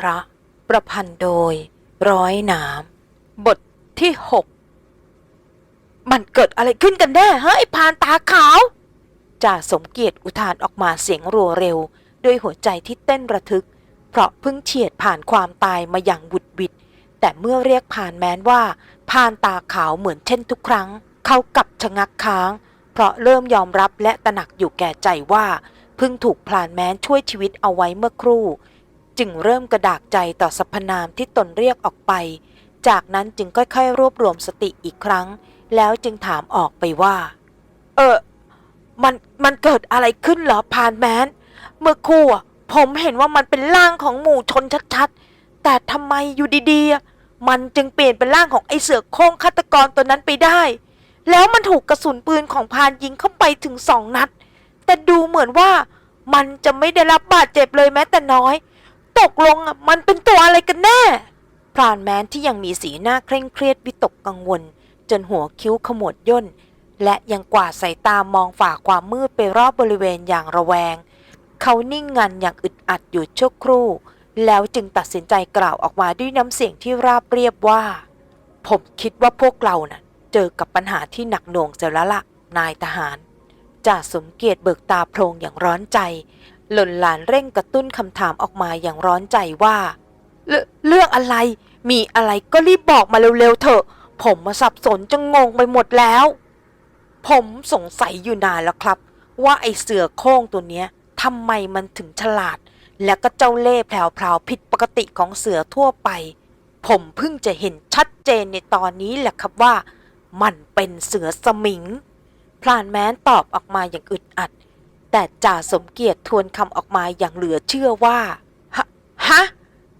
พระ ประพันธ์โดย ร้อยหนาม บทที่หกมันเกิดอะไรขึ้นกันแน่เฮะไอ้พานตาขาวจ่าสมเกียรติอุทานออกมาเสียงรัวเร็ว ด้วยหัวใจที่เต้นระทึก เพราะเพิ่งเฉียดผ่านความตายมาอย่างบุดบิด แต่เมื่อเรียกผ่านแม้นว่าพานตาขาวเหมือนเช่นทุกครั้ง เขากลับชะงักค้าง เพราะเริ่มยอมรับและตระหนักอยู่แก่ใจว่า เพิ่งถูกพลานแม้นช่วยชีวิตเอาไว้เมื่อครู่ จึงเริ่มกระดากใจต่อสรรพนามที่ตนเรียกออกไป จากนั้นจึงค่อยๆ รวบรวมสติอีกครั้ง แล้วจึงถามออกไปว่า เออ มัน มันเกิดอะไรขึ้นเหรอพานแมน เมื่อครู่ผมเห็นว่ามันเป็นร่างของหมู่ชนชัดๆ แต่ทำไมอยู่ดีๆ มันจึงเปลี่ยนเป็นร่างของไอเสือโครงฆาตกรตัวนั้นไปได้ แล้วมันถูกกระสุนปืนของพานยิงเข้าไปถึงสองนัด แต่ดูเหมือนว่ามันจะไม่ได้รับบาดเจ็บเลยแม้แต่น้อย ตกลงอะมันเป็นตัวอะไรกันแน่พรานแมนที่ยังมีสีหน้าเคร่งเครียดวิตกกังวล จนหัวคิ้วขมวดย่น และยังกวาดสายตามองฝ่าความมืดไปรอบบริเวณอย่างระแวง เขานิ่งงันอย่างอึดอัดอยู่ชั่วครู่ แล้วจึงตัดสินใจกล่าวออกมาด้วยน้ำเสียงที่ราบเรียบว่า ผมคิดว่าพวกเราน่ะ เจอกับปัญหาที่หนักหน่วงเสียแล้วละนายทหารจ่าสมเกียรติเบิกตาโพลงอย่างร้อนใจ หล่นหลานเร่งกระตุ้นคำถามออกมาอย่างร้อนใจว่าเรเรื่องอะไร มีอะไรก็รีบบอกมาเร็วๆเถอะ ผมมาสับสนจนงงไปหมดแล้ว ผมสงสัยอยู่นานแล้วครับ ว่าไอเสือโคร่งตัวเนี้ยทำไมมันถึงฉลาด และก็เจ้าเล่ห์แผลวๆผิดปกติของเสือทั่วไป ผมเพิ่งจะเห็นชัดเจนในตอนนี้แหละครับว่า มันเป็นเสือสมิง พลานแม้นตอบออกมาอย่างอึดอัด แต่จ่าสมเกียรติทวนคำออกมาอย่างเหลือเชื่อว่า ฮะฮะ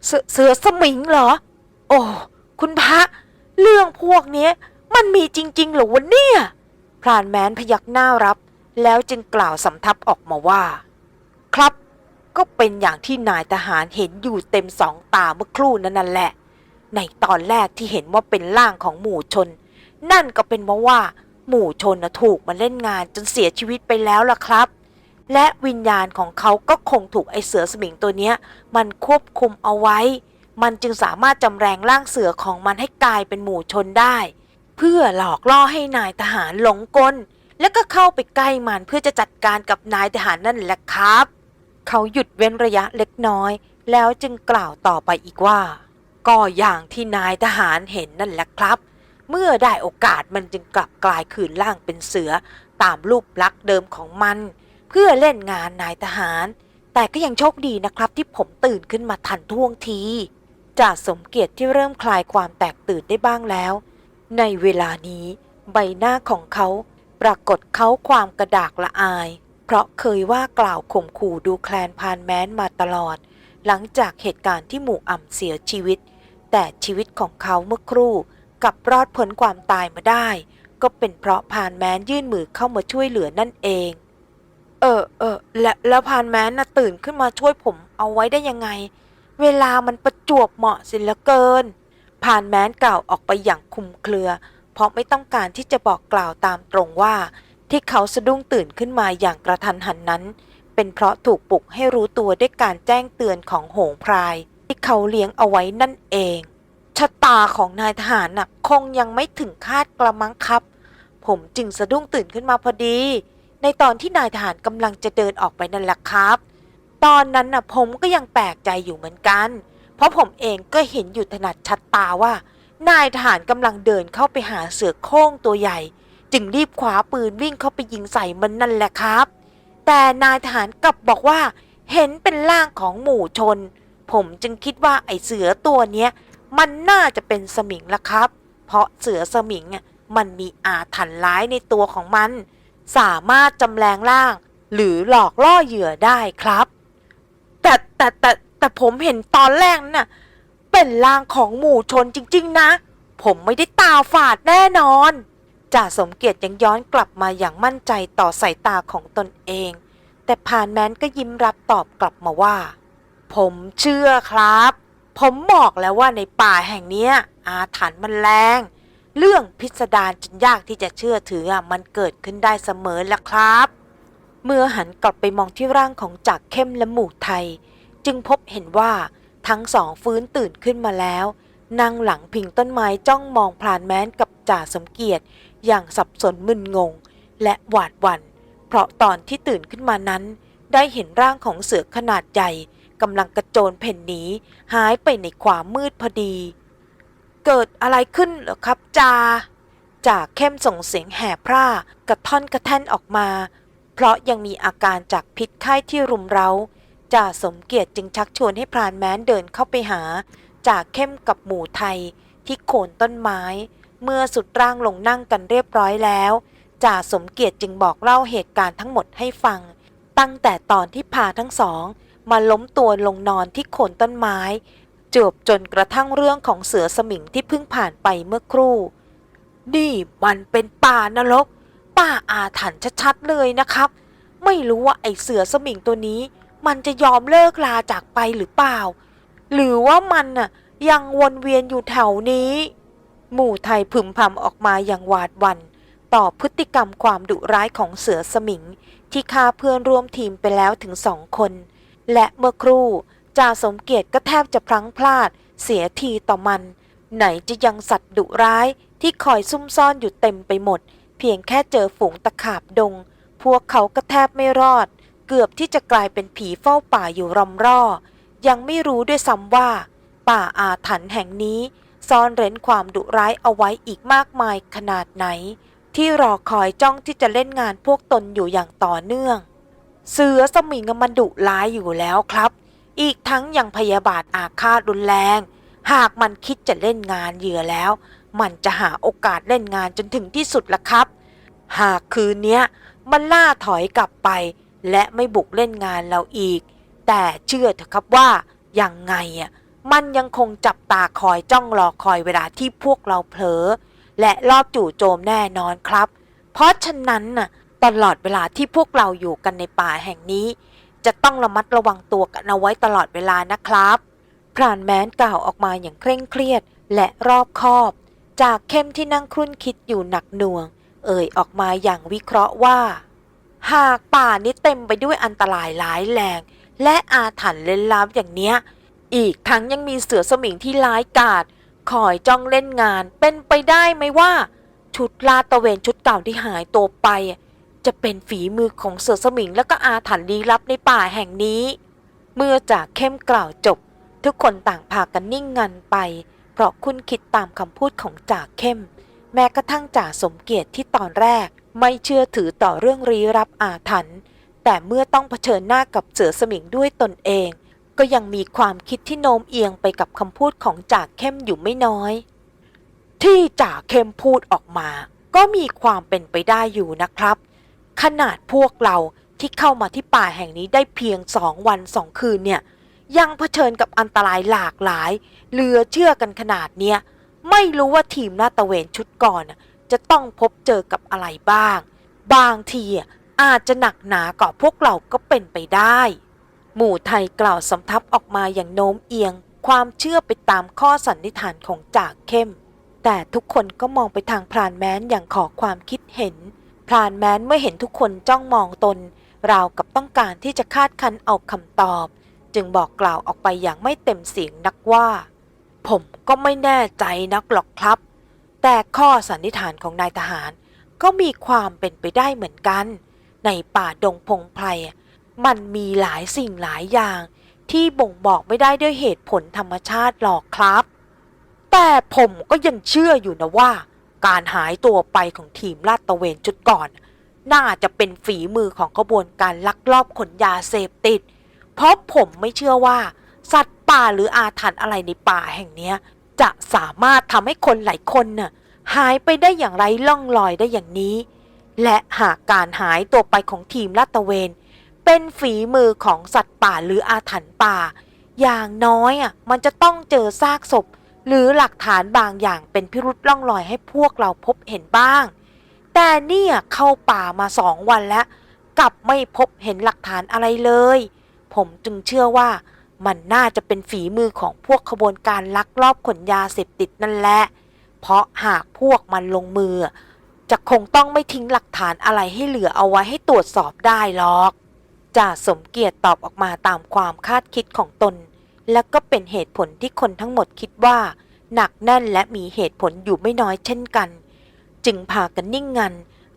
เสือเสือสมิงเหรอ โอ้คุณพระ เรื่องพวกนี้มันมีจริง ๆ เหรอวะเนี่ย พรานแมนพยักหน้ารับ แล้วจึงกล่าวสำทับออกมาว่า ครับ ก็เป็นอย่างที่นายทหารเห็นอยู่เต็มสองตาเมื่อครู่นั้นนั่นแหละ ในตอนแรกที่เห็นว่าเป็นร่างของหมู่ชน นั่นก็เป็นเพราะว่า หมู่ชนนะถูกมาเล่นงานจนเสียชีวิตไปแล้วล่ะครับ และวิญญาณของเขาก็คงถูกไอเสือสมิงตัวเนี้ย มันควบคุมเอาไว้ มันจึงสามารถจำแรงร่างเสือของมันให้กลายเป็นหมู่ชนได้ เพื่อหลอกล่อให้นายทหารหลงกล แล้วก็เข้าไปใกล้มันเพื่อจะจัดการกับนายทหารนั่นแหละครับ เขาหยุดเว้นระยะเล็กน้อย แล้วจึงกล่าวต่อไปอีกว่า ก็อย่างที่นายทหารเห็นนั่นแหละครับ เมื่อได้โอกาสมันจึงกลับกลายคืนร่างเป็นเสือตามรูปลักษณ์เดิมของมัน เพื่อเล่นงานนายทหาร แต่ก็ยังโชคดีนะครับที่ผมตื่นขึ้นมาทันท่วงทีจ่าสมเกียรติที่เริ่มคลายความแตกตื่นได้บ้างแล้ว ในเวลานี้ ใบหน้าของเขาปรากฏเขาความกระดากละอาย เพราะเคยว่ากล่าวข่มขู่ดูแคลนพานแม้นมาตลอด หลังจากเหตุการณ์ที่หมู่อ่ำเสียชีวิต แต่ชีวิตของเขาเมื่อครู่กับรอดพ้นความตายมาได้ ก็เป็นเพราะพานแม้นยื่นมือเข้ามาช่วยเหลือนั่นเอง เออเออและแล้วพานแมนน่ะตื่นขึ้นมาช่วยผมเอาไว้ได้ยังไง เวลามันประจวบเหมาะสิเหลือเกินพานแมนกล่าวออกไปอย่างคุมเครือ เพราะไม่ต้องการที่จะบอกกล่าวตามตรงว่า ที่เขาสะดุ้งตื่นขึ้นมาอย่างกระทันหันนั้น เป็นเพราะถูกปลุกให้รู้ตัวด้วยการแจ้งเตือนของโหงพราย ที่เขาเลี้ยงเอาไว้นั่นเองชะตาของนายทหารน่ะคงยังไม่ถึงคาดกระมังครับ ผมจึงสะดุ้งตื่นขึ้นมาพอดี ในตอนที่นายทหารกำลังจะเดินออกไปนั่นแหละครับ ตอนนั้นน่ะผมก็ยังแปลกใจอยู่เหมือนกัน เพราะผมเองก็เห็นอยู่ถนัดชัดตาว่า นายทหารกำลังเดินเข้าไปหาเสือโคร่งตัวใหญ่ จึงรีบคว้าปืนวิ่งเข้าไปยิงใส่มันนั่นแหละครับ แต่นายทหารกลับบอกว่า เห็นเป็นร่างของหมู่ชน ผมจึงคิดว่าไอเสือตัวเนี้ยมันน่าจะเป็นสมิงละครับ เพราะเสือสมิงอะมันมีอาถรรพ์ร้ายในตัวของมัน สามารถจำแรงร่าง หรือหลอกล่อเหยื่อได้ครับ แต่แต่แต่แต่ผมเห็นตอนแรกนั่นน่ะเป็นร่างของหมู่ชนจริง ๆ นะ ผมไม่ได้ตาฝาดแน่นอนจ่าสมเกียรติยังย้อนกลับมาอย่างมั่นใจต่อสายตาของตนเอง แต่ผ่านแมนก็ยิ้มรับตอบกลับมาว่า ผมเชื่อครับ ผมบอกแล้วว่าในป่าแห่งเนี้ยอาถรรพ์มันแรง เรื่องพิสดารจนยากที่จะเชื่อถืออะมันเกิดขึ้นได้เสมอละครับ เมื่อหันกลับไปมองที่ร่างของจักเข้มและหมู่ไทย จึงพบเห็นว่าทั้งสองฟื้นตื่นขึ้นมาแล้วนั่งหลังพิงต้นไม้จ้องมองพลานแม้นกับจ่าสมเกียรติ อย่างสับสนมึนงง และหวาดหวัน่น เพราะตอนที่ตื่นขึ้นมานั้น ได้เห็นร่างของเสือขนาดใหญ่กำลังกระโจนเพ่นหนีหายไปในความมืดพอดี เกิดอะไรขึ้นเหรอครับจา จ่าเข้มส่งเสียงแห่พร่ากระท่อนกระแท่นออกมา เพราะยังมีอาการจากพิษไข้ที่รุมเร้าจ่าสมเกียรติจึงชักชวนให้พรานแม้นเดินเข้าไปหาจ่าเข้มกับหมู่ไทย ที่โคนต้นไม้ เมื่อสุดร่างลงนั่งกันเรียบร้อยแล้วจ่าสมเกียรติจึงบอกเล่าเหตุการณ์ทั้งหมดให้ฟัง ตั้งแต่ตอนที่พาทั้งสอง มาล้มตัวลงนอนที่โคนต้นไม้ จบจนกระทั่งเรื่องของเสือสมิงที่เพิ่งผ่านไปเมื่อครู่ นี่มันเป็นป่านรก ป่าอาถรรพ์ชัดๆเลยนะครับ ไม่รู้ว่าไอเสือสมิงตัวนี้ มันจะยอมเลิกลาจากไปหรือเปล่า หรือว่ามันน่ะยังวนเวียนอยู่แถวนี้ หมู่ไทยพึมพำออกมาอย่างหวาดหวัน่นต่อพฤติกรรมความดุร้ายของเสือสมิง ที่ฆ่าเพื่อนร่วมทีมไปแล้วถึงสองคน และเมื่อครู่ จ่าสมเกียรติก็แทบจะพลั้งพลาด เสียทีต่อมัน ไหนจะยังสัตว์ดุร้ายที่คอยซุ่มซ่อนอยู่เต็มไปหมด เพียงแค่เจอฝูงตะขาบดง พวกเขาก็แทบไม่รอด เกือบที่จะกลายเป็นผีเฝ้าป่าอยู่รำร่อ ยังไม่รู้ด้วยซ้ำว่า ป่าอาถรรพ์แห่งนี้ซ่อนเร้นความดุร้ายเอาไว้อีกมากมายขนาดไหน ที่รอคอยจ้องที่จะเล่นงานพวกตนอยู่อย่างต่อเนื่อง เสือสมิงมันดุร้ายอยู่แล้วครับ อีกทั้งยังพยาบาทอาฆาตรุนแรง หากมันคิดจะเล่นงานเหยื่อแล้ว มันจะหาโอกาสเล่นงานจนถึงที่สุดละครับ หากคืนเนี้ยมันล่าถอยกลับไป และไม่บุกเล่นงานเราอีก แต่เชื่อเถอะครับว่ายังไงอะมันยังคงจับตาคอยจ้องรอคอยเวลาที่พวกเราเผลอ และรอบจู่โจมแน่นอนครับ เพราะฉะนั้นน่ะตลอดเวลาที่พวกเราอยู่กันในป่าแห่งนี้ จะต้องระมัดระวังตัวกันเอาไว้ตลอดเวลานะครับ พรานแมนกล่าวออกมาอย่างเคร่งเครียดและรอบคอบ จากเข้มที่นั่งครุ่นคิดอยู่หนักหน่วง เอ่ยออกมาอย่างวิเคราะห์ว่า หากป่านี้เต็มไปด้วยอันตรายหลายแรง และอาถรรพ์เล่นลับอย่างเนี้ย อีกทั้งยังมีเสือสมิงที่ร้ายกาจคอยจ้องเล่นงานเป็นไปได้ไหมว่า ชุดลาดตะเวนชุดเก่าที่หายตัวไป จะเป็นฝีมือของเสือสมิงและก็อาถรรพ์ลี้ลับในป่าแห่งนี้ เมื่อจากเข้มกล่าวจบ ทุกคนต่างพากันนิ่งงันไป เพราะคุณคิดตามคำพูดของจ่าเข้ม แม้กระทั่งจ่าสมเกียรติที่ตอนแรก ไม่เชื่อถือต่อเรื่องรีรับอาถรรพ์แต่เมื่อต้องเผชิญหน้ากับเสือสมิงด้วยตนเอง ก็ยังมีความคิดที่โน้มเอียงไปกับคำพูดของจ่าเข้มอยู่ไม่น้อย ที่จ่าเข้มพูดออกมา ก็มีความเป็นไปได้อยู่นะครับ ขนาดพวกเราที่เข้ามาที่ป่าแห่งนี้ได้เพียงสองวันสองคืนเนี่ยยังเผชิญกับอันตรายหลากหลายเหลือเชื่อกันขนาดเนี้ยไม่รู้ว่าทีมลาดตระเวนชุดก่อนจะต้องพบเจอกับอะไรบ้าง บางทีอะอาจจะหนักหนากว่าพวกเราก็เป็นไปได้ หมู่ไทยกล่าวสำทับออกมาอย่างโน้มเอียง ความเชื่อไปตามข้อสันนิษฐานของจ่าเข้ม แต่ทุกคนก็มองไปทางพรานแม้นอย่างขอความคิดเห็น พรานแม้นเมื่อเห็นทุกคนจ้องมองตน ราวกับต้องการที่จะคาดคันเอาคำตอบ จึงบอกกล่าวออกไปอย่างไม่เต็มเสียงนักว่า ผมก็ไม่แน่ใจนักหรอกครับ แต่ข้อสันนิษฐานของนายทหารก็มีความเป็นไปได้เหมือนกัน ในป่าดงพงไพรมันมีหลายสิ่งหลายอย่าง ที่บ่งบอกไม่ได้ด้วยเหตุผลธรรมชาติหรอกครับ แต่ผมก็ยังเชื่ออยู่นะว่า การหายตัวไปของทีมลาดตระเวนจุดก่อน น่าจะเป็นฝีมือของขบวนการลักลอบขนยาเสพติด เพราะผมไม่เชื่อว่า สัตว์ป่าหรืออาถรรพ์อะไรในป่าแห่งนี้จะสามารถทำให้คนหลายคนน่ะหายไปได้อย่างไรล่องลอยได้อย่างนี้ และหากการหายตัวไปของทีมลาดตระเวน เป็นฝีมือของสัตว์ป่าหรืออาถรรพ์ป่า อย่างน้อยอะมันจะต้องเจอซากศพ หรือหลักฐานบางอย่างเป็นพิรุษล่องลอยให้พวกเราพบเห็นบ้าง แต่เนี่ยเข้าป่ามาสองวันแล้ว กลับไม่พบเห็นหลักฐานอะไรเลย ผมจึงเชื่อว่ามันน่าจะเป็นฝีมือของพวกขบวนการลักลอบขนยาเสพติดนั่นแหละ เพราะหากพวกมันลงมือ จะคงต้องไม่ทิ้งหลักฐานอะไรให้เหลือเอาไว้ให้ตรวจสอบได้หรอกจ่าสมเกียรติตอบออกมาตามความคาดคิดของตน และก็เป็นเหตุผลที่คนทั้งหมดคิดว่า หนักแน่นและมีเหตุผลอยู่ไม่น้อยเช่นกัน จึงพากันนิ่งงัน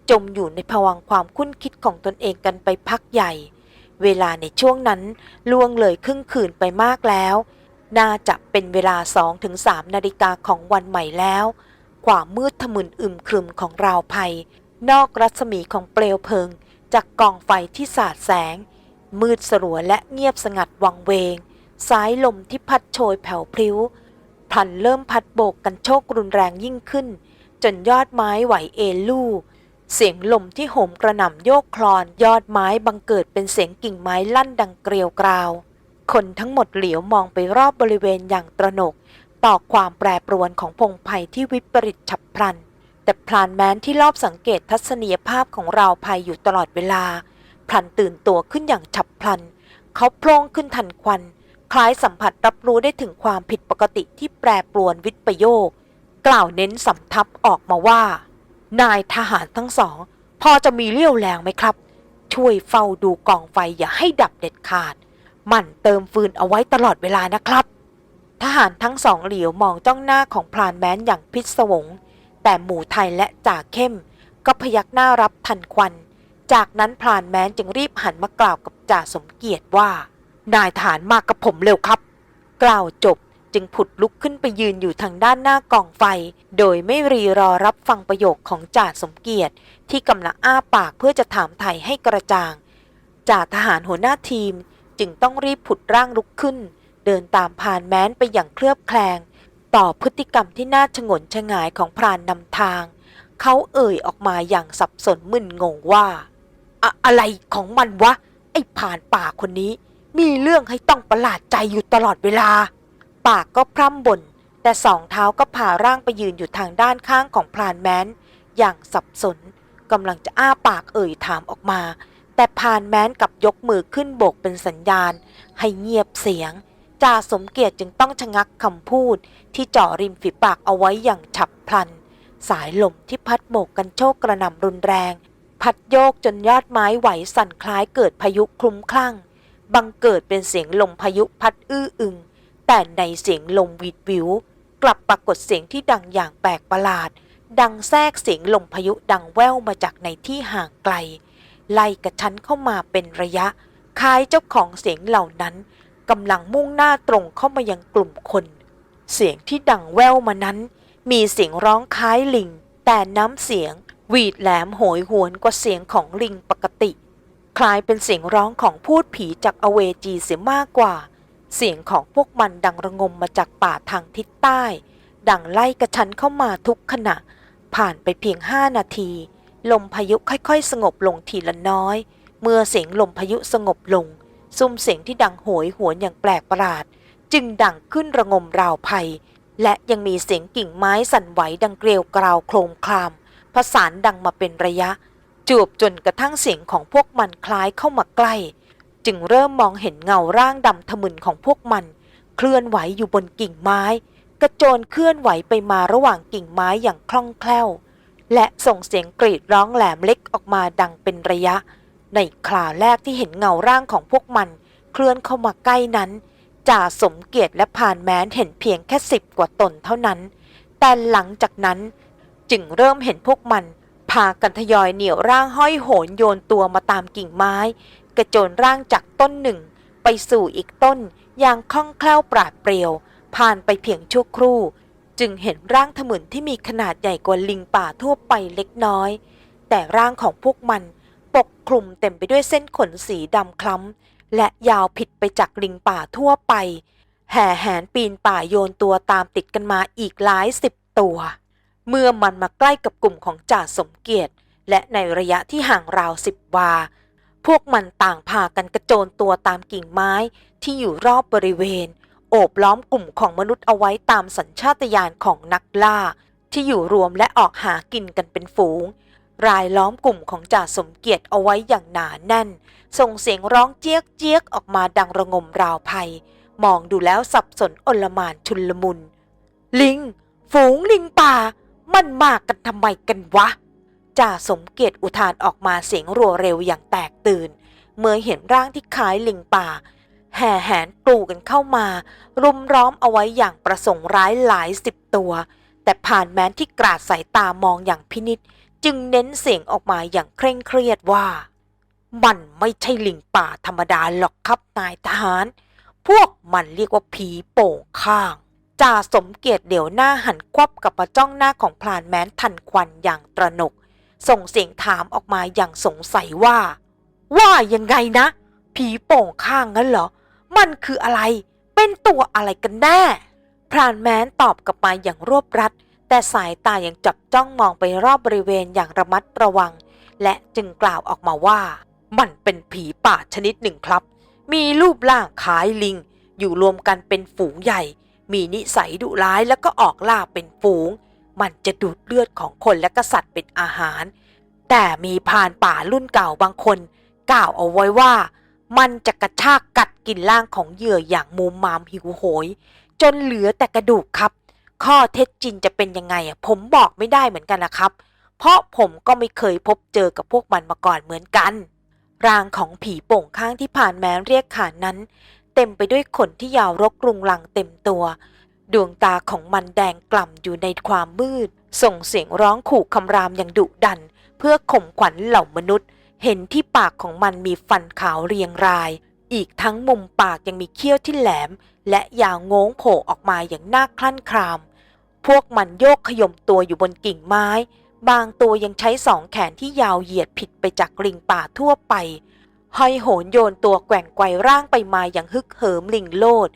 จมอยู่ในภวังความคุ้นคิดของตนเองกันไปพักใหญ่ เวลาในช่วงนั้นล่วงเลยครึ่งคืนไปมากแล้ว น่าจะเป็นเวลาสองถึงสามนาฬิกาของวันใหม่แล้ว ความมืดทะมึนอึมครึมของราวภัย นอกรัศมีของเปลวเพลิง จากกองไฟที่สาดแสง มืดสลัวและเงียบสงัดวังเวง สายลมที่พัดโชยแผ่วพลิ้วพลันเริ่มพัดโบกกันโชกรุนแรงยิ่งขึ้น จนยอดไม้ไหวเอลู่เสียงลมที่โหมกระหน่ำโยกคลอนยอดไม้บังเกิดเป็นเสียงกิ่งไม้ลั่นดังเกลียวกราว คนทั้งหมดเหลียวมองไปรอบบริเวณอย่างตระหนก ต่อความแปรปรวนของพงไพ่ที่วิปริตฉับพลัน แต่พลานแม้นที่รอบสังเกตทัศนียภาพของเราภัยอยู่ตลอดเวลา พลันตื่นตัวขึ้นอย่างฉับพลัน เขาโพล่งขึ้นทันควัน คล้ายสัมผัสรับรู้ได้ถึงความผิดปกติที่แปรปรวนวิปโยค กล่าวเน้นสำทับออกมาว่า นายทหารทั้งสอง พอจะมีเลี้ยวแรงไหมครับ ช่วยเฝ้าดูกองไฟอย่าให้ดับเด็ดขาด มั่นเติมฟืนเอาไว้ตลอดเวลานะครับ ทหารทั้งสองเหลียวมองจ้องหน้าของพลานแม้นอย่างพิศวง แต่หมู่ไทยและจ่าเข้ม ก็พยักหน้ารับทันควัน จากนั้นพลานแม้นจึงรีบหันมากล่าวกับจ่าสมเกียรติว่า นายทหารมากับผมเร็วครับ กล่าวจบจึงผุดลุกขึ้นไปยืนอยู่ทางด้านหน้ากองไฟ โดยไม่รีรอรับฟังประโยคของจ่าสมเกียรติที่กำลังอ้าปากเพื่อจะถามไถ่ให้กระจ่างจ่าทหารหัวหน้าทีมจึงต้องรีบผุดร่างลุกขึ้น เดินตามพรานแม้นไปอย่างเคลือบแคลง ต่อพฤติกรรมที่น่าชงนชงายของพรานนำทาง เขาเอ่ยออกมาอย่างสับสนมึนงงว่าอะอะไรของมันวะ ไอ้ผ่านป่าคนนี้ มีเรื่องให้ต้องประหลาดใจอยู่ตลอดเวลา ปากก็พร่ำบ่นแต่สองเท้าก็พาร่างไปยืนอยู่ทางด้านข้างของพรานแมนอย่างสับสนกำลังจะอ้าปากเอ่ยถามออกมา แต่พรานแมนกับยกมือขึ้นโบกเป็นสัญญาณ ให้เงียบเสียงจ่าสมเกียรติจึงต้องชะงักคำพูด ที่จ่อริมฝีปากเอาไว้อย่างฉับพลัน สายลมที่พัดโบกกันโชกกระหน่ำรุนแรง พัดโยกจนยอดไม้ไหวสั่นคล้ายเกิดพายุคลุ้มคลั่ง บังเกิดเป็นเสียงลมพายุพัดอื้ออึง แต่ในเสียงลมวีดวิว กลับปรากฏเสียงที่ดังอย่างแปลกประหลาด ดังแทรกเสียงลมพายุดังแว่วมาจากในที่ห่างไกล ไล่กระชั้นเข้ามาเป็นระยะ คล้ายเจ้าของเสียงเหล่านั้นกำลังมุ่งหน้าตรงเข้ามายังกลุ่มคน เสียงที่ดังแว่วมานั้น มีเสียงร้องคล้ายลิง แต่น้ำเสียงหวีดแหลมโหยหวนกว่าเสียงของลิงปกติ คล้ายเป็นเสียงร้องของพูดผีจากอเวจีเสียมากกว่า เสียงของพวกมันดังระงมมาจากป่าทางทิศใต้ ดังไล่กระชั้นเข้ามาทุกขณะ ผ่านไปเพียงห้านาที ลมพายุค่อยๆ สงบลงทีละน้อย เมื่อเสียงลมพายุสงบลง ซุ้มเสียงที่ดังโหยหวนอย่างแปลกประหลาด จึงดังขึ้นระงมราวภัย และยังมีเสียงกิ่งไม้สั่นไหวดังเกลียวกราวโครมคลามผสานดังมาเป็นระยะ จูบจนกระทั่งเสียงของพวกมันคล้ายเข้ามาใกล้ จึงเริ่มมองเห็นเงาร่างดำทะมึนของพวกมัน เคลื่อนไหวอยู่บนกิ่งไม้ กระโจนเคลื่อนไหวไปมาระหว่างกิ่งไม้อย่างคล่องแคล่ว และส่งเสียงกรีดร้องแหลมเล็กออกมาดังเป็นระยะ ในคราวแรกที่เห็นเงาร่างของพวกมัน เคลื่อนเข้ามาใกล้นั้นจ่าสมเกียรติและผ่านแม้นเห็นเพียงแค่สิบกว่าตนเท่านั้น แต่หลังจากนั้นจึงเริ่มเห็นพวกมัน พากันทยอยเหนี่ยวร่างห้อยโหนโยนตัวมาตามกิ่งไม้ กระโจนร่างจากต้นหนึ่ง ไปสู่อีกต้นอย่างคล่องแคล่วปราดเปรียว ผ่านไปเพียงชั่วครู่ จึงเห็นร่างทมึนที่มีขนาดใหญ่กว่าลิงป่าทั่วไปเล็กน้อย แต่ร่างของพวกมันปกคลุมเต็มไปด้วยเส้นขนสีดำคล้ำ และยาวผิดไปจากลิงป่าทั่วไป แห่แหนปีนป่าโยนตัวตามติดกันมาอีกหลายสิบตัว เมื่อมันมาใกล้กับกลุ่มของจ่าสมเกียรติ และในระยะที่ห่างราวสิบวา พวกมันต่างพากันกระโจนตัวตามกิ่งไม้ที่อยู่รอบบริเวณ โอบล้อมกลุ่มของมนุษย์เอาไว้ตามสัญชาตญาณของนักล่า ที่อยู่รวมและออกหากินกันเป็นฝูง รายล้อมกลุ่มของจ่าสมเกียรติเอาไว้อย่างหนาแน่น ส่งเสียงร้องเจี๊ยกเจี๊ยกออกมาดังระงมราวภัย มองดูแล้วสับสนอลมานชุนลมุน ลิง ฝูงลิงป่า มันมากันทำไมกันวะจ่าสมเกียรติอุทานออกมาเสียงรัวเร็วอย่างแตกตื่น เมื่อเห็นร่างที่คล้ายลิงป่า แห่แหนกลูกันเข้ามา รุมร้อมเอาไว้อย่างประสงค์ร้ายหลายสิบตัว แต่ผ่านแม้นที่กราดสายตามองอย่างพินิษจึงเน้นเสียงออกมาอย่างเคร่งเครียดว่า มันไม่ใช่ลิงป่าธรรมดาหรอกครับนายทหาร พวกมันเรียกว่าผีโป่งข้าง จ่าสมเกียรติเดี๋ยวหน้าหันควับกับมาจ้องหน้าของพลานแม้นทันควันอย่างตระหนก ส่งเสียงถามออกมาอย่างสงสัยว่า ว่ายังไงนะ ผีโป่งข้างงั้นเหรอ มันคืออะไร เป็นตัวอะไรกันแน่ พรานแม้นตอบกลับมาอย่างรวบรัด แต่สายตายังจับจ้องมองไปรอบบริเวณอย่างระมัดระวัง และจึงกล่าวออกมาว่า มันเป็นผีป่าชนิดหนึ่งครับ มีรูปร่างคล้ายลิง อยู่รวมกันเป็นฝูงใหญ่ มีนิสัยดุร้ายแล้วก็ออกล่าเป็นฝูง มันจะดูดเลือดของคนและกษัตริย์เป็นอาหาร แต่มีพรานป่ารุ่นเก่าบางคน กล่าวเอาไว้ว่า มันจะกระชากกัดกินร่างของเหยื่ออย่างมุมมามหิวโหย จนเหลือแต่กระดูกครับ ข้อเท็จจริงจะเป็นยังไงอะผมบอกไม่ได้เหมือนกันนะครับ เพราะผมก็ไม่เคยพบเจอกับพวกมันมาก่อนเหมือนกันร่างของผีโป่งข้างที่ผ่านแม้เรียกขานนั้น เต็มไปด้วยขนที่ยาวรกรุงรังเต็มตัว ดวงตาของมันแดงกล่ำอยู่ในความมืด ส่งเสียงร้องขู่คำรามอย่างดุดัน เพื่อข่มขวัญเหล่ามนุษย์ เห็นที่ปากของมันมีฟันขาวเรียงราย อีกทั้งมุมปากยังมีเขี้ยวที่แหลม และยาวงงโผล่ออกมาอย่างน่าคลั่นคราม พวกมันโยกขยมตัวอยู่บนกิ่งไม้ บางตัวยังใช้สองแขนที่ยาวเหยียดผิดไปจากลิงป่าทั่วไป ห้อยโหนโยนตัวแกว่งไกวร่างไปมาอย่างฮึกเหิมลิงโลด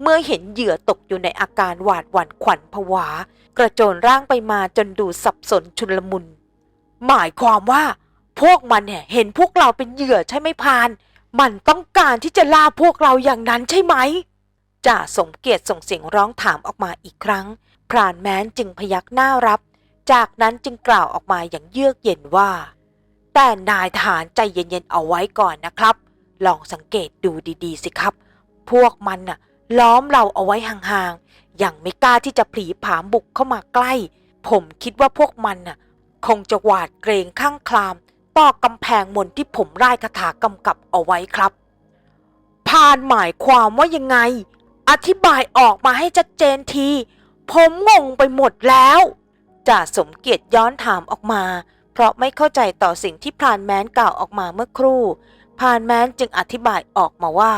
เมื่อเห็นเหยื่อตกอยู่ในอาการหวาดหวั่นขวัญผวา กระโจนร่างไปมาจนดูสับสนชุลมุน หมายความว่า พวกมันเนี่ยเห็นพวกเราเป็นเหยื่อใช่ไหมพาน มันต้องการที่จะล่าพวกเราอย่างนั้นใช่ไหมจ่าสมเกียรติส่งเสียงร้องถามออกมาอีกครั้ง พรานแม้นจึงพยักหน้ารับ จากนั้นจึงกล่าวออกมาอย่างเยือกเย็นว่า แต่นายทหารใจเย็นๆเอาไว้ก่อนนะครับ ลองสังเกตดูดีๆสิครับ พวกมันน่ะ ล้อมเราเอาไว้ห่างๆ อย่างไม่กล้าที่จะผลีผามบุกเข้ามาใกล้ ผมคิดว่าพวกมันน่ะ คงจะหวาดเกรงข้างคลามต่อกำแพงมนที่ผมไร่คาถากำกับเอาไว้ครับ พานหมายความว่ายังไง อธิบายออกมาให้ชัดเจนที ผมงงไปหมดแล้วจ่าสมเกียรติย้อนถามออกมา เพราะไม่เข้าใจต่อสิ่งที่พรานแม้นกล่าวออกมาเมื่อครู่ พรานแม้นจึงอธิบายออกมาว่า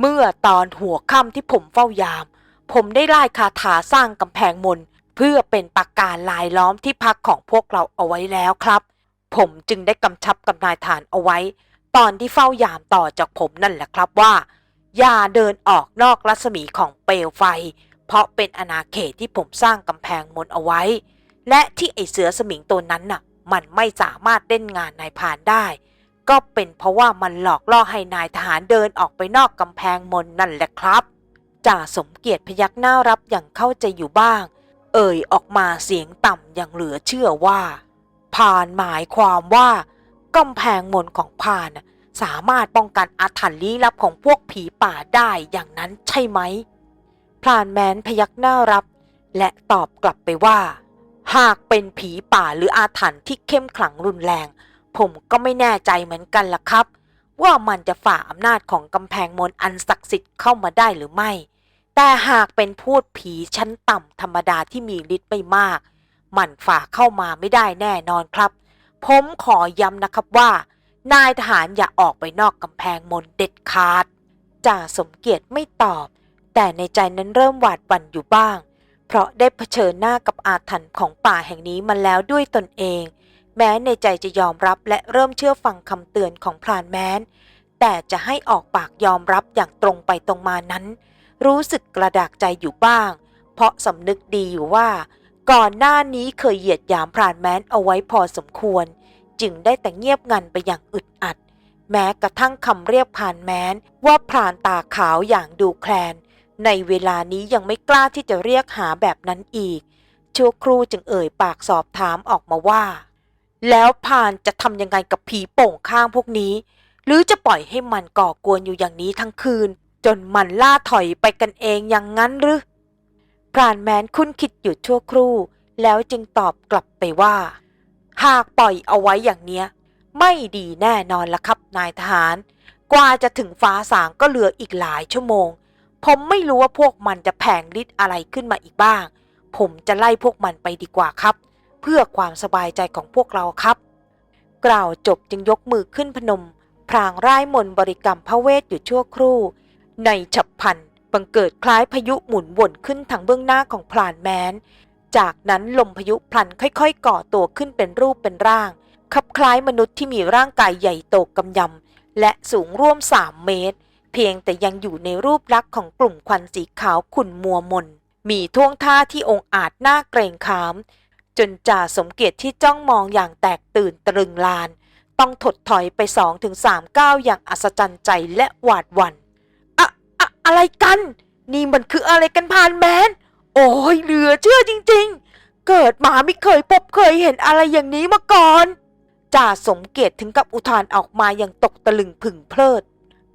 เมื่อตอนหัวค่ำที่ผมเฝ้ายาม ผมได้ไล่คาถาสร้างกำแพงมน เพื่อเป็นปราการลายล้อมที่พักของพวกเราเอาไว้แล้วครับ ผมจึงได้กำชับกับนายฐานเอาไว้ ตอนที่เฝ้ายามต่อจากผมนั่นแหละครับว่า อย่าเดินออกนอกรัศมีของเปลวไฟ เพราะเป็นอาณาเขตที่ผมสร้างกำแพงมนเอาไว้ และที่ไอเสือสมิงตัวนั้นน่ะ มันไม่สามารถเล่นงานนายพานได้ ก็เป็นเพราะว่ามันหลอกล่อให้นายทหารเดินออกไปนอกกำแพงมนนั่นแหละครับจ่าสมเกียรติพยักหน้ารับอย่างเข้าใจอยู่บ้าง เอ่ยออกมาเสียงต่ำอย่างเหลือเชื่อว่าพานหมายความว่ากำแพงมนของพานสามารถป้องกันอาถรรพ์ลี้ลับของพวกผีป่าได้อย่างนั้นใช่ไหมพรานแมนพยักหน้ารับ และตอบกลับไปว่า หากเป็นผีป่าหรืออาถรรพ์ที่เข้มขลังรุนแรง ผมก็ไม่แน่ใจเหมือนกันล่ะครับ ว่ามันจะฝ่าอำนาจของกำแพงมนอันศักดิ์สิทธิ์เข้ามาได้หรือไม่ แต่หากเป็นพูดผีชั้นต่ำธรรมดาที่มีฤทธิ์ไม่มาก มันฝ่าเข้ามาไม่ได้แน่นอนครับ ผมขอย้ำนะครับว่า นายทหารอย่าออกไปนอกกำแพงมนเด็ดขาดจ่าสมเกียรติไม่ตอบ แต่ในใจนั้นเริ่มหวาดหวั่นอยู่บ้าง เพราะได้เผชิญหน้ากับอาถรรพ์ของป่าแห่งนี้มาแล้วด้วยตนเอง แม้ในใจจะยอมรับและเริ่มเชื่อฟังคำเตือนของพรานแม้น แต่จะให้ออกปากยอมรับอย่างตรงไปตรงมานั้น รู้สึกกระดากใจอยู่บ้าง เพราะสำนึกดีอยู่ว่า ก่อนหน้านี้เคยเหยียดหยามพรานแม้นเอาไว้พอสมควร จึงได้แต่เงียบงันไปอย่างอึดอัด แม้กระทั่งคำเรียกพรานแม้นว่าพรานตาขาวอย่างดูแคลน ในเวลานี้ยังไม่กล้าที่จะเรียกหาแบบนั้นอีก ชั่วครู่จึงเอ่ยปากสอบถามออกมาว่า แล้วพานจะทำยังไงกับผีโป่งข้างพวกนี้ หรือจะปล่อยให้มันก่อกวนอยู่อย่างนี้ทั้งคืน จนมันล่าถอยไปกันเองอย่างนั้นหรือพรานแมนคุ้นคิดอยู่ชั่วครู่ แล้วจึงตอบกลับไปว่า หากปล่อยเอาไว้อย่างเนี้ย ไม่ดีแน่นอนละครับนายทหาร กว่าจะถึงฟ้าสางก็เหลืออีกหลายชั่วโมง ผมไม่รู้ว่าพวกมันจะแผงฤทธิ์อะไรขึ้นมาอีกบ้าง ผมจะไล่พวกมันไปดีกว่าครับ เพื่อความสบายใจของพวกเราครับ กล่าวจบจึงยกมือขึ้นพนม พรางร่ายมนบริกรรมพระเวทอยู่ชั่วครู่ ในฉับพลันบังเกิดคล้ายพายุหมุนวนขึ้นทางเบื้องหน้าของพลานแมน จากนั้นลมพายุพลันค่อยๆ ก่อตัวขึ้นเป็นรูปเป็นร่างคลับคล้ายมนุษย์ที่มีร่างกายใหญ่โตกำยำและสูงร่วม 3 เมตร เพียงแต่ยังอยู่ในรูปลักษณ์ของกลุ่มควันสีขาวขุ่นมัวมน มีท่วงท่าที่องอาจน่าเกรงขาม จนจ่าสมเกียรติที่จ้องมองอย่างแตกตื่นตรึงลาน ต้องถดถอยไปสองถึงสามก้าวอย่างอัศจรรย์ใจและหวาดหวัน่นอะอะอะไรกัน นี่มันคืออะไรกันพานแมน โอ้ยเหลือเชื่อจริง ๆ เกิดมาไม่เคยพบเคยเห็นอะไรอย่างนี้มาก่อนจ่าสมเกียรติถึงกับอุทานออกมาอย่างตกตะลึงผึ่งเพลิด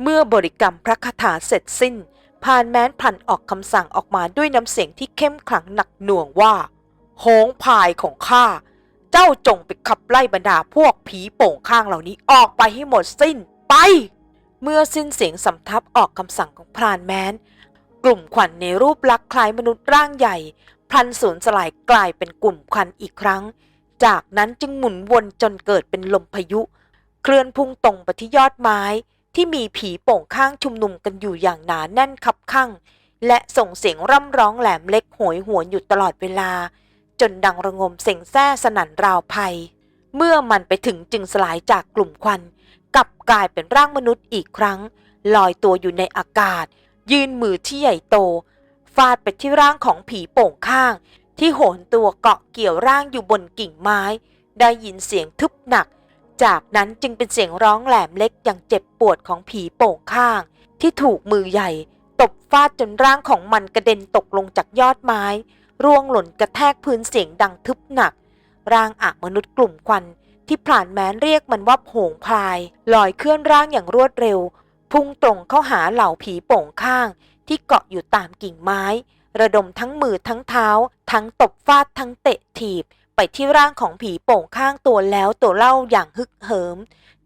เมื่อบริกรรมพระคาถาเสร็จสิ้นพานแม้นพลันออกคำสั่งออกมาด้วยน้ำเสียงที่เข้มขลังหนักหน่วงว่าโหงพายของข้า เจ้าจงไปขับไล่บรรดาพวกผีโป่งข้างเหล่านี้ออกไปให้หมดสิ้นไป เมื่อสิ้นเสียงสำทับออกคำสั่งของพรานแม้น กลุ่มควันในรูปลักษณ์คล้ายมนุษย์ร่างใหญ่ พลันสูญสลายกลายเป็นกลุ่มควันอีกครั้ง จากนั้นจึงหมุนวนจนเกิดเป็นลมพายุ เคลื่อนพุ่งตรงไปที่ยอดไม้ ที่มีผีโป่งข้างชุมนุมกันอยู่อย่างหนาแน่นคับข้างและส่งเสียงร่ำร้องแหลมเล็กโหยหวนอยู่ตลอดเวลา จนดังระงมเสียงแซ่สนั่นราวภัย เมื่อมันไปถึงจึงสลายจากกลุ่มควันกลับกลายเป็นร่างมนุษย์อีกครั้ง ลอยตัวอยู่ในอากาศ ยืนมือที่ใหญ่โต ฟาดไปที่ร่างของผีโป่งข้าง ที่โหนตัวเกาะเกี่ยวร่างอยู่บนกิ่งไม้ ได้ยินเสียงทึบหนัก จากนั้นจึงเป็นเสียงร้องแหลมเล็กอย่างเจ็บปวดของผีโป่งข้าง ที่ถูกมือใหญ่ ตบฟาดจนร่างของมันกระเด็นตกลงจากยอดไม้ ร่วงหล่นกระแทกพื้นเสียงดังทึบหนัก ร่างอะมนุษย์กลุ่มควัน ที่พลานแม้นเรียกมันว่าโผงพลาย ลอยเคลื่อนร่างอย่างรวดเร็ว พุ่งตรงเข้าหาเหล่าผีโป่งข้าง ที่เกาะอยู่ตามกิ่งไม้ ระดมทั้งมือทั้งเท้า ทั้งตบฟาดทั้งเตะถีบ ไปที่ร่างของผีโป่งข้างตัวแล้วตัวเล่าอย่างฮึกเหิม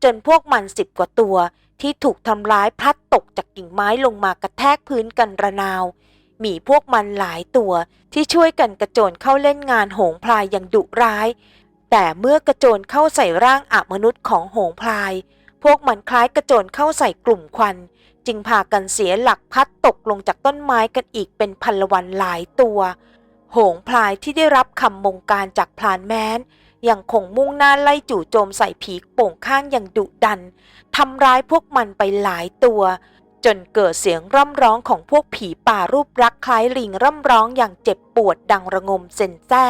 จนพวกมันสิบกว่าตัวที่ถูกทำร้ายพลัดตกจากกิ่งไม้ลงมากระแทกพื้นกันระนาว มีพวกมันหลายตัวที่ช่วยกันกระโจนเข้าเล่นงานโหงพลายอย่างดุร้าย แต่เมื่อกระโจนเข้าใส่ร่างอมนุษย์ของโหงพลาย พวกมันคล้ายกระโจนเข้าใส่กลุ่มควัน จึงพากันเสียหลักพัดตกลงจากต้นไม้กันอีกเป็นพันละวันหลายตัว หงพลายที่ได้รับคำมงการจากพลานแม้น ยังคงมุ่งหน้าไล่จู่โจมใส่ผีโป่งข้างอย่างดุดันทำร้ายพวกมันไปหลายตัว จนเกิดเสียงร่ำร้องของพวกผีป่ารูปรักคล้ายลิงร่ำร้องอย่างเจ็บปวดดังระงมเซนแซ่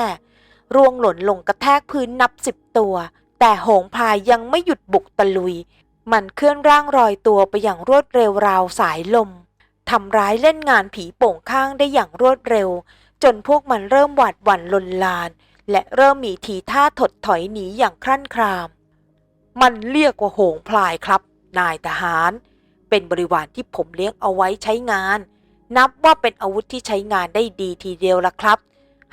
ร่วงหล่นลงกระแทกพื้นนับสิบตัว แต่โหงพลายยังไม่หยุดบุกตะลุย มันเคลื่อนร่างรอยตัวไปอย่างรวดเร็วราวสายลมทำร้ายเล่นงานผีโป่งข้างได้อย่างรวดเร็ว จนพวกมันเริ่มหวาดหวั่นลนลาน และเริ่มมีทีท่าถดถอยหนีอย่างครั่นคราม มันเรียกว่าโหงพลายครับ นายทหาร เป็นบริวารที่ผมเลี้ยงเอาไว้ใช้งาน นับว่าเป็นอาวุธที่ใช้งานได้ดีทีเดียวละครับ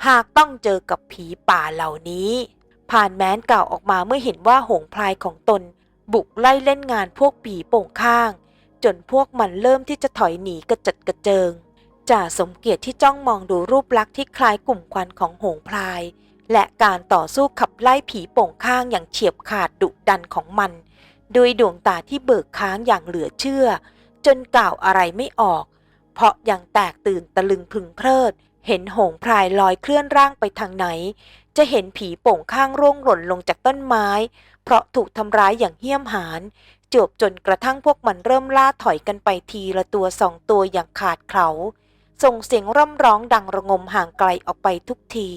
หากต้องเจอกับผีป่าเหล่านี้ผ่านแม้นกล่าวออกมาเมื่อเห็นว่าหงพลายของตน บุกไล่เล่นงานพวกผีโป่งข้าง จนพวกมันเริ่มที่จะถอยหนีกระจัดกระเจิง จ่าสมเกียรติที่จ้องมองดูรูปลักษณ์ที่คล้ายกลุ่มควันของหงพลาย และการต่อสู้ขับไล่ผีโป่งข้างอย่างเฉียบขาดดุดันของมันด้วยดวงตาที่เบิกค้างอย่างเหลือเชื่อ จนกล่าวอะไรไม่ออก เพราะยังแตกตื่นตะลึงพึงเพลิด เห็นหงพลายลอยเคลื่อนร่างไปทางไหน จะเห็นผีโป่งข้างร่วงหล่นลงจากต้นไม้ เพราะถูกทำร้ายอย่างเหี้ยมหาญจบจนกระทั่งพวกมันเริ่มล่าถอยกันไปทีละตัวสองตัวอย่างขาดเขา ส่งเสียงร่ำร้องดังระงมห่างไกลออกไปทุกที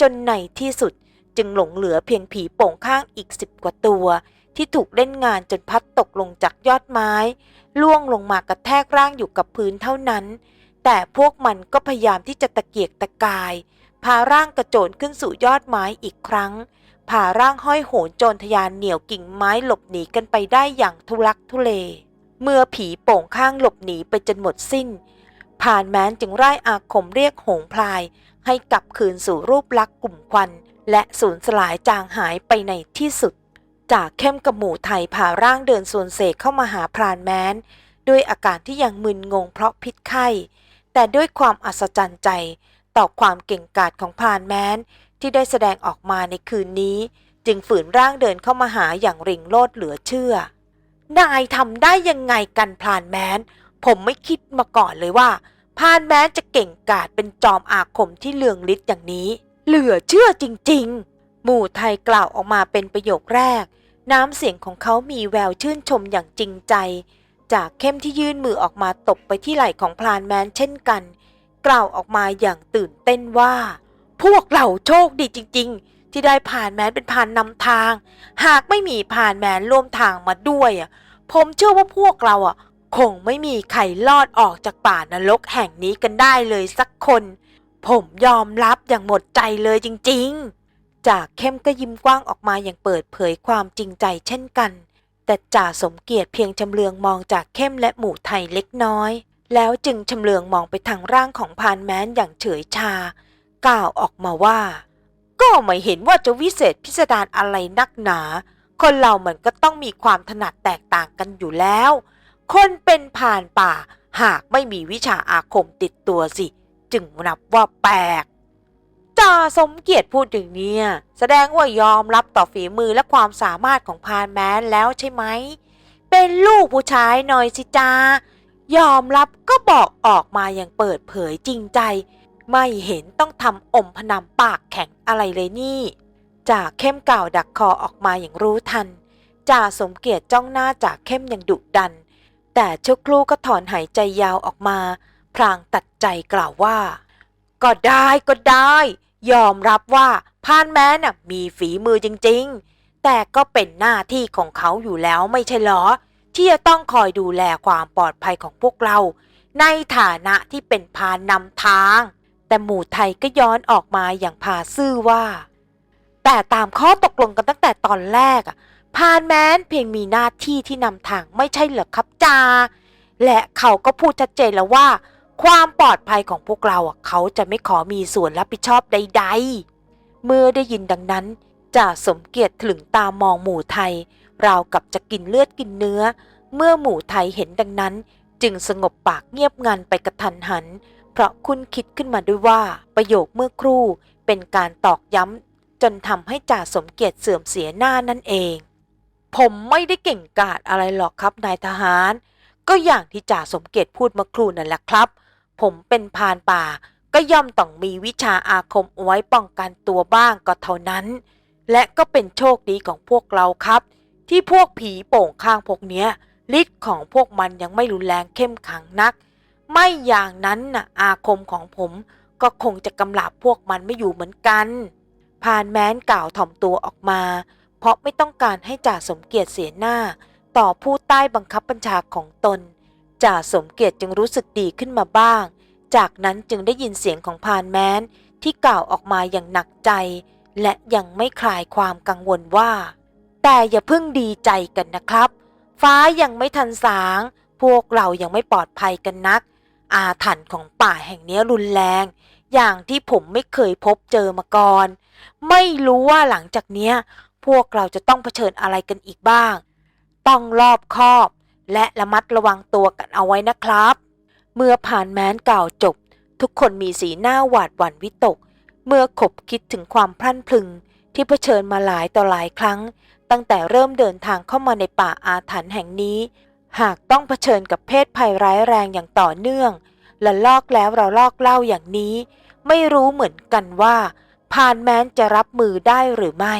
จนในที่สุดจึงหลงเหลือเพียงผีโป่งข้างอีกสิบกว่าตัว ที่ถูกเล่นงานจนพัดตกลงจากยอดไม้ ล่วงลงมากระแทกร่างอยู่กับพื้นเท่านั้น แต่พวกมันก็พยายามที่จะตะเกียกตะกาย พาร่างกระโจนขึ้นสู่ยอดไม้อีกครั้ง พาร่างห้อยโหนโจรทยานเหนี่ยวกิ่งไม้หลบหนีกันไปได้อย่างทุลักทุเล เมื่อผีโป่งข้างหลบหนีไปจนหมดสิ้น ผ่านแม้นจึงไร้อาคมเรียกหงพลาย ให้กลับคืนสู่รูปลักษณ์กลุ่มควัน และสูญสลายจางหายไปในที่สุด จากเข้มกับหมู่ไทยพาร่างเดินส่วนเสกเข้ามาหาพรานแม้น ด้วยอาการที่ยังมึนงงเพราะพิษไข้ แต่ด้วยความอัศจรรย์ใจ ต่อความเก่งกาจของพรานแม้น ที่ได้แสดงออกมาในคืนนี้ จึงฝืนร่างเดินเข้ามาหาอย่างริงโลดเหลือเชื่อนายทำได้ยังไงกันพรานแม้นผมไม่คิดมาก่อนเลยว่า พรานแม้จะเก่งกาจเป็นจอมอาคมที่เลืองฤทธิ์อย่างนี้ เหลือเชื่อจริง ๆ หมู่ไทยกล่าวออกมาเป็นประโยคแรก น้ำเสียงของเขามีแววชื่นชมอย่างจริงใจ จากเข้มที่ยื่นมือออกมาตบไปที่ไหล่ของพรานแมนเช่นกัน กล่าวออกมาอย่างตื่นเต้นว่า พวกเราโชคดีจริง ๆ ที่ได้ผ่านแมนเป็นผ่านนำทาง หากไม่มีผ่านแมนร่วมทางมาด้วยผมเชื่อว่าพวกเราอะ คงไม่มีใครลอดออกจากป่านรกแห่งนี้กันได้เลยสักคน ผมยอมรับอย่างหมดใจเลยจริงๆ จากเข้มก็ยิ้มกว้างออกมาอย่างเปิดเผยความจริงใจเช่นกัน แต่จ่าสมเกียรติเพียงชำเลืองมองจากเข้มและหมู่ไทยเล็กน้อย แล้วจึงชำเลืองมองไปทางร่างของพานแม้นอย่างเฉยชา กล่าวออกมาว่า ก็ไม่เห็นว่าจะวิเศษพิสดารอะไรนักหนา คนเราเหมือนก็ต้องมีความถนัดแตกต่างกันอยู่แล้ว คนเป็นผ่านป่า หากไม่มีวิชาอาคมติดตัวสิ จึงนับว่าแปลกจ่าสมเกียรติพูดอย่างเนี้ยแสดงว่ายอมรับต่อฝีมือและความสามารถของพานแมนแล้วใช่ไหม เป็นลูกผู้ชายหน่อยสิจายอมรับก็บอกออกมาอย่างเปิดเผยจริงใจ ไม่เห็นต้องทำอมพนำปากแข็งอะไรเลยนี่จ่าเข้มเก่าดักคอออกมาอย่างรู้ทันจ่าสมเกียรติจ้องหน้าจ่าเข้มอย่างดุดัน แต่ชั่วครู่ก็ถอนหายใจยาวออกมาพลางตัดใจกล่าวว่า ก็ได้ก็ได้ ยอมรับว่าพานแม้น่ะมีฝีมือจริง ๆ แต่ก็เป็นหน้าที่ของเขาอยู่แล้วไม่ใช่เหรอ ที่จะต้องคอยดูแลความปลอดภัยของพวกเรา ในฐานะที่เป็นพานนำทาง แต่หมู่ไทยก็ย้อนออกมาอย่างพาซื่อว่า แต่ตามข้อตกลงกันตั้งแต่ตอนแรกอะ พานแม้นเพียงมีหน้าที่ที่นำทางไม่ใช่เหรอครับจาและเขาก็พูดชัดเจนแล้วว่า ความปลอดภัยของพวกเราเขาจะไม่ขอมีส่วนรับผิดชอบใด ๆ เมื่อได้ยินดังนั้นจ่าสมเกียรติถลึงตามองหมู่ไทย ราวกับจะกินเลือดกินเนื้อ เมื่อหมู่ไทยเห็นดังนั้น จึงสงบปากเงียบงันไปกระทันหัน เพราะคุณคิดขึ้นมาด้วยว่าประโยคเมื่อครู่เป็นการตอกย้ำจนทำให้จ่าสมเกียรติเสื่อมเสียหน้านั่นเอง ผมไม่ได้เก่งกาจอะไรหรอกครับนายทหาร ก็อย่างที่จ่าสมเกียรติพูดเมื่อครู่นั่นแหละครับ ผมเป็นพานป่า ก็ย่อมต้องมีวิชาอาคมไว้ป้องกันตัวบ้างก็เท่านั้น และก็เป็นโชคดีของพวกเราครับ ที่พวกผีโป่งข้างพวกเนี้ยฤทธิ์ของพวกมันยังไม่รุนแรงเข้มขังนัก ไม่อย่างนั้นน่ะอาคมของผมก็คงจะกำลับพวกมันไม่อยู่เหมือนกัน พานแม้นกล่าวถ่อมตัวออกมา เพราะไม่ต้องการให้จ่าสมเกียรติเสียหน้า ต่อผู้ใต้บังคับบัญชาของตนจ่าสมเกียรติจึงรู้สึกดีขึ้นมาบ้าง จากนั้นจึงได้ยินเสียงของพานแม้น ที่กล่าวออกมาอย่างหนักใจ และยังไม่คลายความกังวลว่า แต่อย่าเพิ่งดีใจกันนะครับ ฟ้ายังไม่ทันสาง พวกเรายังไม่ปลอดภัยกันนัก อาถรรพ์ของป่าแห่งนี้รุนแรง อย่างที่ผมไม่เคยพบเจอมาก่อน ไม่รู้ว่าหลังจากเนี้ย พวกเราจะต้องเผชิญอะไรกันอีกบ้าง ต้องรอบคอบ และระมัดระวังตัวกันเอาไว้นะครับ เมื่อผ่านแม้นกล่าวจบ ทุกคนมีสีหน้าหวาดหวั่นวิตก เมื่อขบคิดถึงความพลั่นพลึง ที่เผชิญมาหลายต่อหลายครั้ง ตั้งแต่เริ่มเดินทางเข้ามาในป่าอาถรรพ์แห่งนี้ หากต้องเผชิญกับเพศภัยร้ายแรงอย่างต่อเนื่องและลอกแล้วเราลอกเล่าอย่างนี้ ไม่รู้เหมือนกันว่าพานแม้นจะรับมือได้หรือไม่